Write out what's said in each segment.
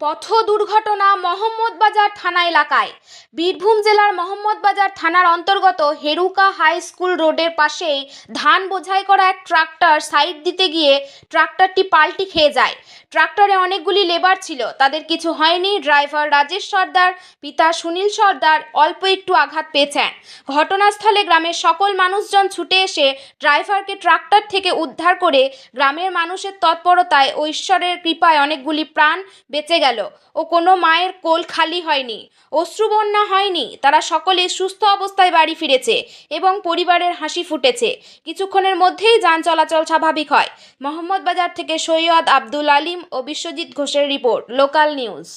পথ দুর্ঘটনা মোহাম্মদবাজার থানা এলাকায়। বীরভূম জেলার মোহাম্মদবাজার থানার অন্তর্গত হেরুকা হাই স্কুল রোডের পাশেই ধান বোঝাই করা এক ট্রাক্টর সাইড দিতে গিয়ে ট্রাক্টরটি পাল্টি খেয়ে যায়। ট্রাক্টরে অনেকগুলি লেবার ছিল, তাদের কিছু হয়নি। ড্রাইভার রাজেশ সর্দার, পিতা সুনীল সর্দার অল্প একটু আঘাত পেয়েছেন। ঘটনাস্থলে গ্রামের সকল মানুষজন ছুটে এসে ড্রাইভারকে ট্রাক্টর থেকে উদ্ধার করে গ্রামের মানুষের তৎপরতায় ঐশ্বরের কৃপায় অনেকগুলি প্রাণ বেঁচে গেল ও কোনো মায়ের কোল খালি হয়নি অশ্রুবন্যা হয়নি তারা সকলে সুস্থ অবস্থায় বাড়ি ফিরেছে এবং পরিবারের হাসি ফুটেছে কিছুক্ষণের মধ্যেই যান চলাচল স্বাভাবিক হয় মোহাম্মদ বাজার থেকে সৈয়দ আব্দুল আলিম ও বিশ্বজিৎ ঘোষের রিপোর্ট লোকাল নিউজ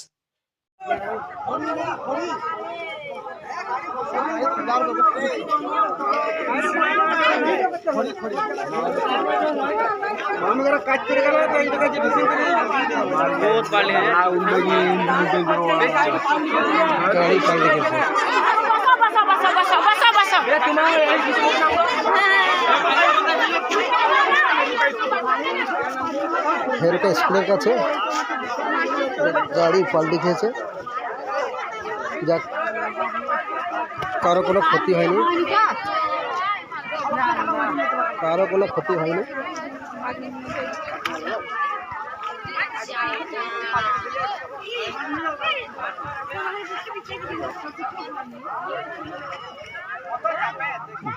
গাড়ি পাল্টে গেছে স্কুলের কাছে গাড়ি পাল্টে খেয়েছে যাক কারও কোনো ক্ষতি হয়নি কারও কোনো ক্ষতি হয়নি।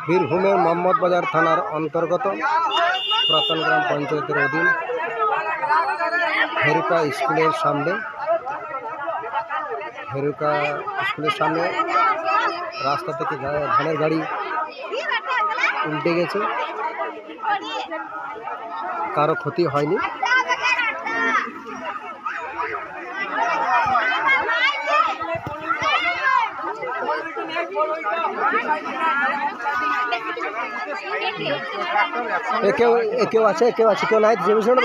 বীরভূমের মোহাম্মদ বাজার থানার অন্তর্গত পুরাতন পঞ্চায়েতের অধীন হেরুকা স্কুলের সামনে। হেরুকা স্কুলের সামনে রাস্তা থেকে ধানের গাড়ি উল্টে গেছে। কারও ক্ষতি হয়নি? কেউ কেউ আছে কেউ আছে কেউ নাই? জমি শুনব?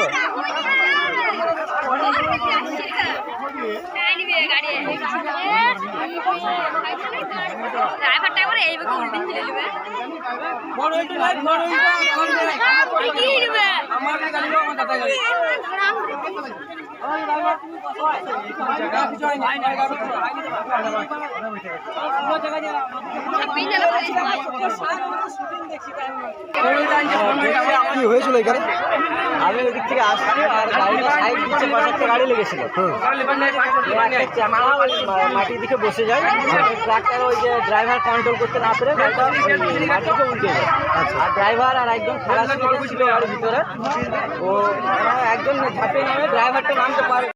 ড্রাইভারটা করে নেবে। কি নেবে? কি হয়েছিল এখানে? আমি ওদিক থেকে আসছি আর গাড়িটা সাইড দিচ্ছে পাশে একটা গাড়ি লেগেছিল। মাটির দিকে বসে যায়। ট্রাকটার ওই যে ড্রাইভার কন্ট্রোল করতে না পেরে উল্টে যায়। আর ড্রাইভার আর একজন খালাসি ছিল ভিতরে। ও একজন ঝাঁপে নামে ড্রাইভারটা নামতে পারে।